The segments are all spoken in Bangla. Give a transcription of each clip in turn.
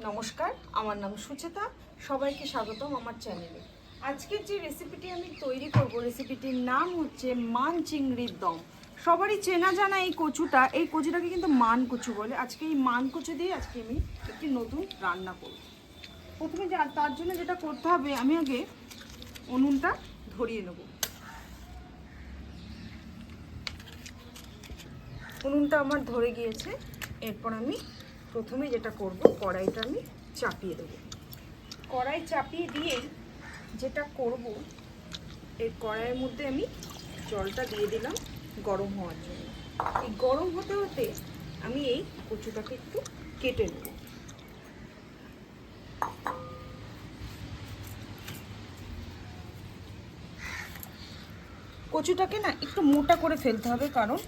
নমস্কার, আমার নাম সুচেতা। সবাইকে স্বাগতম আমার চ্যানেলে। আজকের যে রেসিপিটি আমি তৈরি করব রেসিপিটির নাম হচ্ছে মান চিংড়ির দম। সবারই চেনা জানা এই কচুটা, এই কচুটাকে কিন্তু মান কচু বলে। আজকে এই মান কচু দিয়ে আজকে আমি একটি নতুন রান্না করব। প্রথমে যা- তার জন্য যেটা করতে হবে, আমি আগে উনুনটা ধরিয়ে নেব। উনুনটা আমার ধরে গিয়েছে। এরপর আমি প্রথমে যেটা করব, কড়াইটা আমি চাপিয়ে দেবো। কড়াই চাপিয়ে দিয়ে যেটা করব, এই কড়াইয়ের মধ্যে আমি জলটা দিয়ে দিলাম গরম হওয়ার জন্য। এই গরম হতে হতে আমি এই কচুটাকে একটু কেটে নেব। কচুটাকে না একটু মোটা করে ফেলতে হবে, কারণ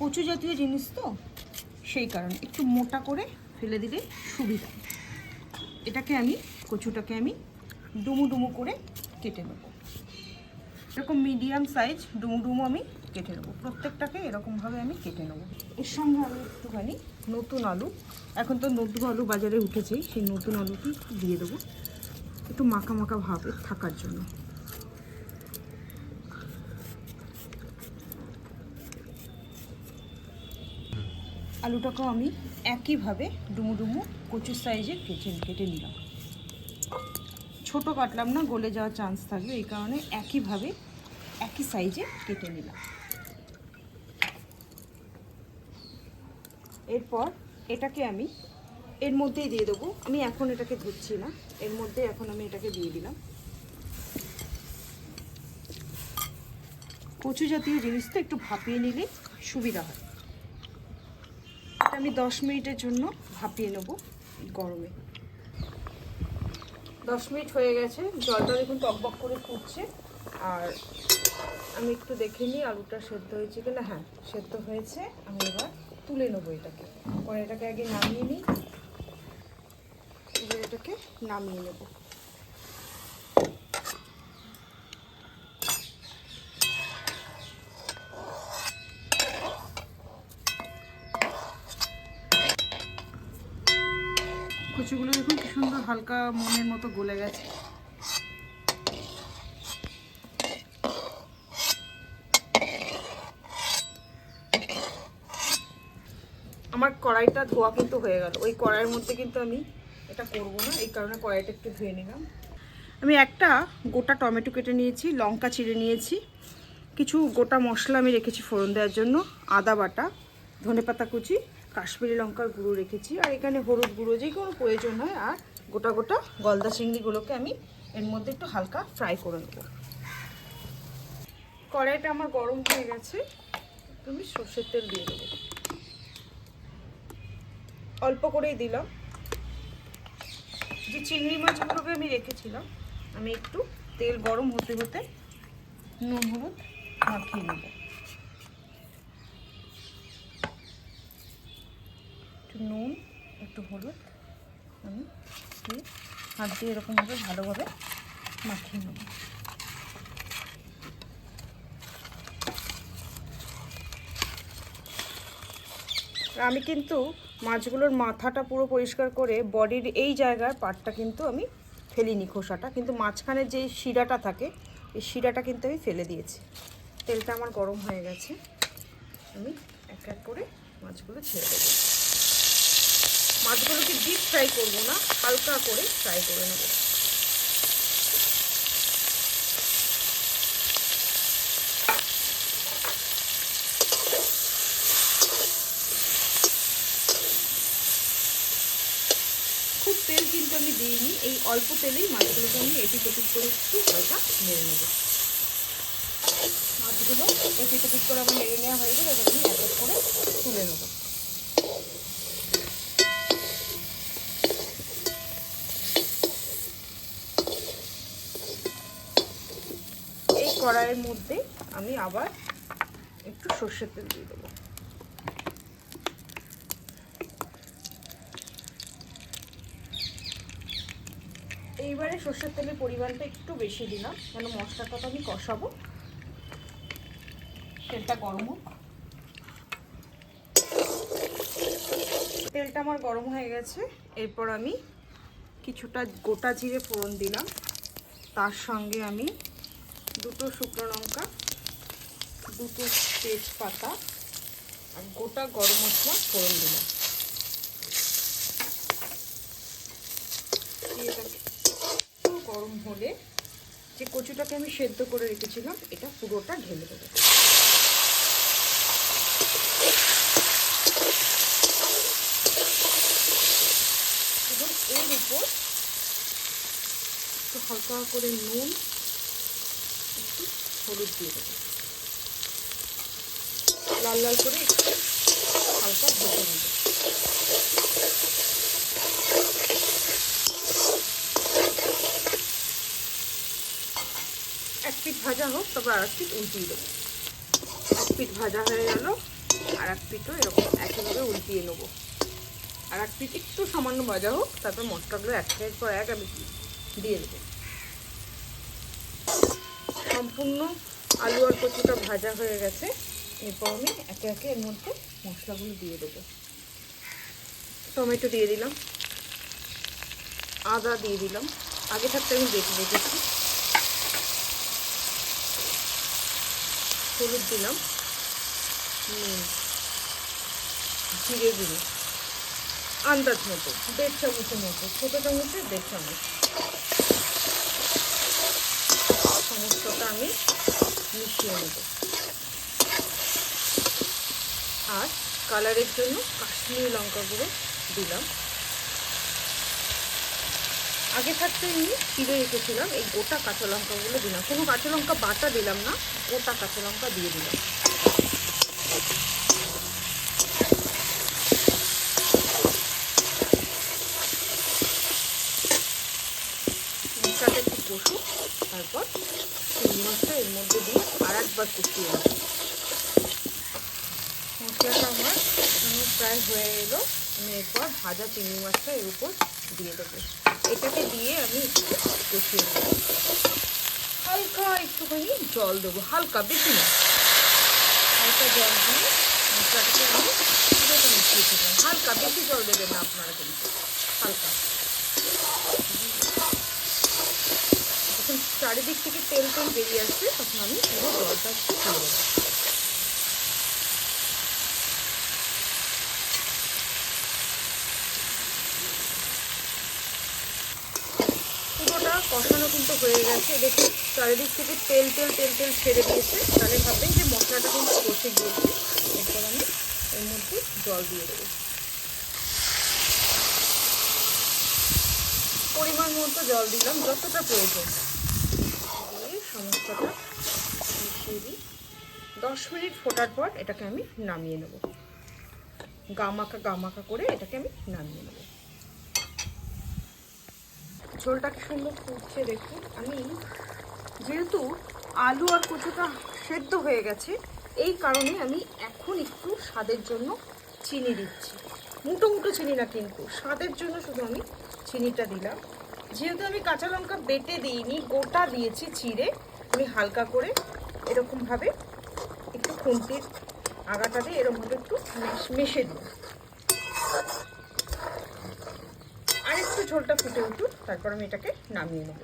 কচু জাতীয় জিনিস তো সেই কারণে। একটু মোটা করে ফেলে দিলে সুবিধা। এটাকে আমি, কচুটাকে আমি ডুমু ডুমু করে কেটে নেব। এরকম মিডিয়াম সাইজ ডুমু ডুমু আমি কেটে নেব। প্রত্যেকটাকে এরকমভাবে আমি কেটে নেব। এর সঙ্গে আমি একটুখানি নতুন আলু, এখন তো নতুন আলু বাজারে উঠেছেই সেই নতুন আলুটি দিয়ে দেবো। একটু মাখা মাখা ভাবে থাকার জন্য। আলুটাকেও আমি একইভাবে ডুমু ডুমু কচুর সাইজে কেটে কেটে নিলাম। ছোট কাটলাম না, গলে যাওয়ার চান্স থাকবে, এই কারণে একইভাবে একই সাইজে কেটে নিলাম। এরপর এটাকে আমি এর মধ্যেই দিয়ে দেবো। আমি এখন এটাকে ধুচ্ছি না, এর মধ্যে এখন আমি এটাকে দিয়ে দিলাম। কচু জাতীয় জিনিস তো একটু ভাপিয়ে নিলে সুবিধা হয়। আমি দশ মিনিটের জন্য ভাপিয়ে নেব গরমে। দশ মিনিট হয়ে গেছে, জলটা দেখুন টকবক করে ফুটছে। আর আমি একটু দেখে নিই আলুটা সেদ্ধ হয়েছে কিনা। হ্যাঁ সেদ্ধ হয়েছে। আমি এবার তুলে নেব এটাকে। পরে এটাকে আগে নামিয়ে নিই। এবার এটাকে নামিয়ে নেব। হালকা মনের মতো গলে গেছে। আমার কড়াইটা ধোয়া কিন্তু হয়ে গেল। ওই কড়াইয়ের মধ্যে কিন্তু আমি এটা করব না, এই কারণে কড়াইটা একটু ধুয়ে নিলাম। আমি একটা গোটা টমেটো কেটে নিয়েছি, লঙ্কা চিড়ে নিয়েছি, কিছু গোটা মশলা আমি রেখেছি ফোড়ন দেওয়ার জন্য, আদা বাটা, ধনেপাতা কুচি, কাশ্মীরি লঙ্কার গুঁড়ো রেখেছি, আর এখানে হলুদ গুঁড়ো যে কোনো প্রয়োজন হয়, আর গোটা গোটা গলদা চিংড়িগুলোকে আমি এর মধ্যে একটু হালকা ফ্রাই করে নেব। কড়াইটা আমার গরম হয়ে গেছে তুমি সর্ষের তেল দিয়ে দেবো। অল্প করেই দিলাম। যে চিংড়ি মাছগুলোকে আমি রেখেছিলাম, আমি একটু তেল গরম হতে হতে নুন হলুদ মাখিয়ে নেব। একটু নুন, একটু হলুদ, আমি দিয়ে হাত দিয়ে এরকমভাবে ভালোভাবে মাখিয়ে নেব। আমি কিন্তু মাছগুলোর মাথাটা পুরো পরিষ্কার করে বডির এই জায়গার পাটটা কিন্তু আমি ফেলিনি খোসাটা, কিন্তু মাঝখানে যে শিরাটা থাকে, এই শিরাটা কিন্তু আমি ফেলে দিয়েছি। তেলটা আমার গরম হয়ে গেছে, আমি এক এক করে মাছগুলো ছেড়ে দেবো। মাছগুলোকে ডিপ ফ্রাই করব না, হালকা করে ফ্রাই করে নেব। খুব তেল কিন্তু আমি দিইনি, এই অল্প তেলেই মাছগুলোকে আমি এপিট এপিট করে একটু হালকা মেরে নেব। মাছগুলো এপিট এপিট করে আমার মেরে নেওয়া হয়ে গেলে এবার আমি এক করে তুলে নেব। কড়াইয়ের মধ্যে আমি আবার একটু সর্ষের তেল দিয়ে দেবো। এইবারে সর্ষের তেলের পরিমাণটা একটু বেশি দিলাম, কেন মশলাটা তো আমি কষাবো। তেলটা গরম হোক। তেলটা আমার গরম হয়ে গেছে, এরপর আমি কিছুটা গোটা জিরে ফোড়ন দিলাম। তার সঙ্গে আমি দুটো শুকনো লঙ্কা, দুটো তেজপাতা, আর গোটা গরম মশলা ফোড়ন দিলাম। এটাকে গরম হলে যে কচুটাকে আমি সেদ্ধ করে রেখেছিলাম, এটা পুরোটা ঢেলে দেবো। এবং এর উপর হালকা করে নুন হলুদ দিয়ে দেবো। লাল লাল করে হালকা ভেজে নেব। এক পিঠ ভাজা হোক তবে আর এক পিঠ উল্টিয়ে দেবো। এক পিঠ ভাজা হয়ে গেল, আর এক পিঠও এরকম একইভাবে উল্টিয়ে নেব। আর এক পিঠ একটু সামান্য ভাজা হোক, তারপর মশলাগুলো একের পর এক আমি দিয়ে দেবো। সম্পূর্ণ আলু আর কচুটা ভাজা হয়ে গেছে। এরপর আমি একে একে এর মধ্যে মশলাগুলো দিয়ে দেবো। টমেটো দিয়ে দিলাম। আদা দিয়ে দিলাম। আগে থাকতে আমি বেটে রেখেছি। হলুদ দিলাম। নুন, জিরে গুঁড়ো, আন্দাজ মতো, দেড় চামচের মতো, ছোটো চামচে দেড় চামচ। সমস্তটা আমি মিশিয়ে নেব। আর কালারের জন্য কাশ্মীরি লঙ্কা গুঁড়ো দিলাম। আগে থাকতে আমি চিড়ে রেখেছিলাম, এই গোটা কাঁচা লঙ্কাগুলো দিলাম। কোনো কাঁচা লঙ্কা বাটা দিলাম না, গোটা কাঁচা লঙ্কা দিয়ে দিলাম। মশলাটা কষুক তারপর চিংড়ি মাছটা এর মধ্যে দিয়ে আর একবার কষিয়ে নেব। মশলাটা আমার প্রায় হয়ে এলো। আমি এরপর ভাজা চিংড়ি মাছটা এর উপর দিয়ে দেবো। এটাকে দিয়ে আমি কষিয়ে নেব। হালকা একটুখানি জল দেবো, হালকা, বেশি না। হালকা জল দিয়ে মশলাটাকে আমি পুরোটা মিশিয়ে হালকা, বেশি জল দেবেন না আপনারা কিন্তু। হালকা। চারিদিক থেকে তেল তেল বেরিয়ে আসছে, তখন আমি পুরো জলটা একটু পুরোটা কষানো কিন্তু হয়ে গেছে। দেখুন, চারিদিক থেকে তেল তেল তেল তেল ছেড়ে দিয়েছে। তাহলে ভাববেন যে মশলাটা কিন্তু কষে গিয়েছে। এরপর আমি এর মধ্যে জল দিয়ে দেবো। পরিমাণ মতো জল দিলাম, যতটা প্রয়োজন। দিয়ে মিশিয়ে দিই। দশ মিনিট ফোটার পর এটাকে আমি নামিয়ে নেব। গামাকা গামাকা করে এটাকে আমি নামিয়ে নেব। ঝোলটা কি সুন্দর ফুটছে দেখুন। আমি যেহেতু আলু আর কচুটা সেদ্ধ হয়ে গেছে, এই কারণে আমি এখন একটু স্বাদের জন্য চিনি দিচ্ছি। মুটো মুটো চিনি না কিন্তু, স্বাদের জন্য শুধু আমি চিনিটা দিলাম। যেহেতু আমি কাঁচা লঙ্কা বেটে দিইনি, গোটা দিয়েছি চিড়ে আমি হালকা করে এরকমভাবে একটু খুন্তির আগাটাতে এরকমভাবে একটু মেশ- দিই আর একটু ঝোলটা ফুটে উঠুক, তারপর আমি এটাকে নামিয়ে নেব।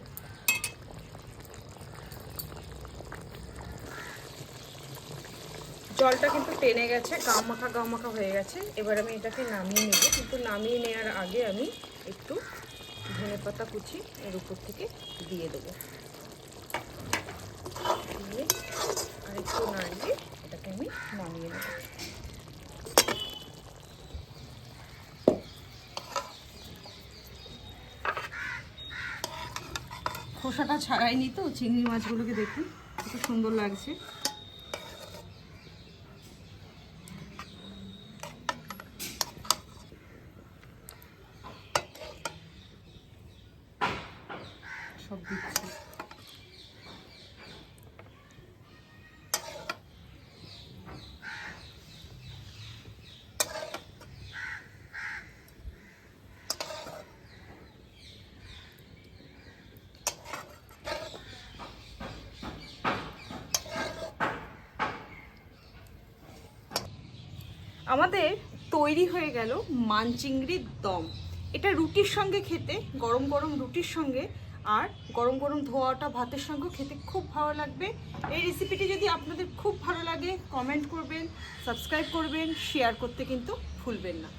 জলটা কিন্তু টেনে গেছে গা মাখা গা মাখা হয়ে গেছে। এবার আমি এটাকে নামিয়ে নেব। কিন্তু নামিয়ে নেওয়ার আগে আমি একটু ধনে পাতা কুচি এর উপর থেকে দিয়ে দেবো। দিয়ে আর একটু নাড়িয়ে এটাকে আমি নামিয়ে নেব। খোসাটা ছাড়াইনি তো, চিংড়ি মাছগুলোকে দেখুন, কত সুন্দর লাগছে সব দিচ্ছি আমাদের তৈরি হয়ে গেল মানচিংড়ির দম। এটা রুটির সঙ্গে খেতে, গরম গরম রুটির সঙ্গে, আর গরম গরম ধোয়াটা ভাতের সঙ্গে খেতে খুব ভালো লাগবে। এই রেসিপিটি যদি আপনাদের খুব ভালো লাগে কমেন্ট করবেন সাবস্ক্রাইব করবেন শেয়ার করতে কিন্তু ভুলবেন না।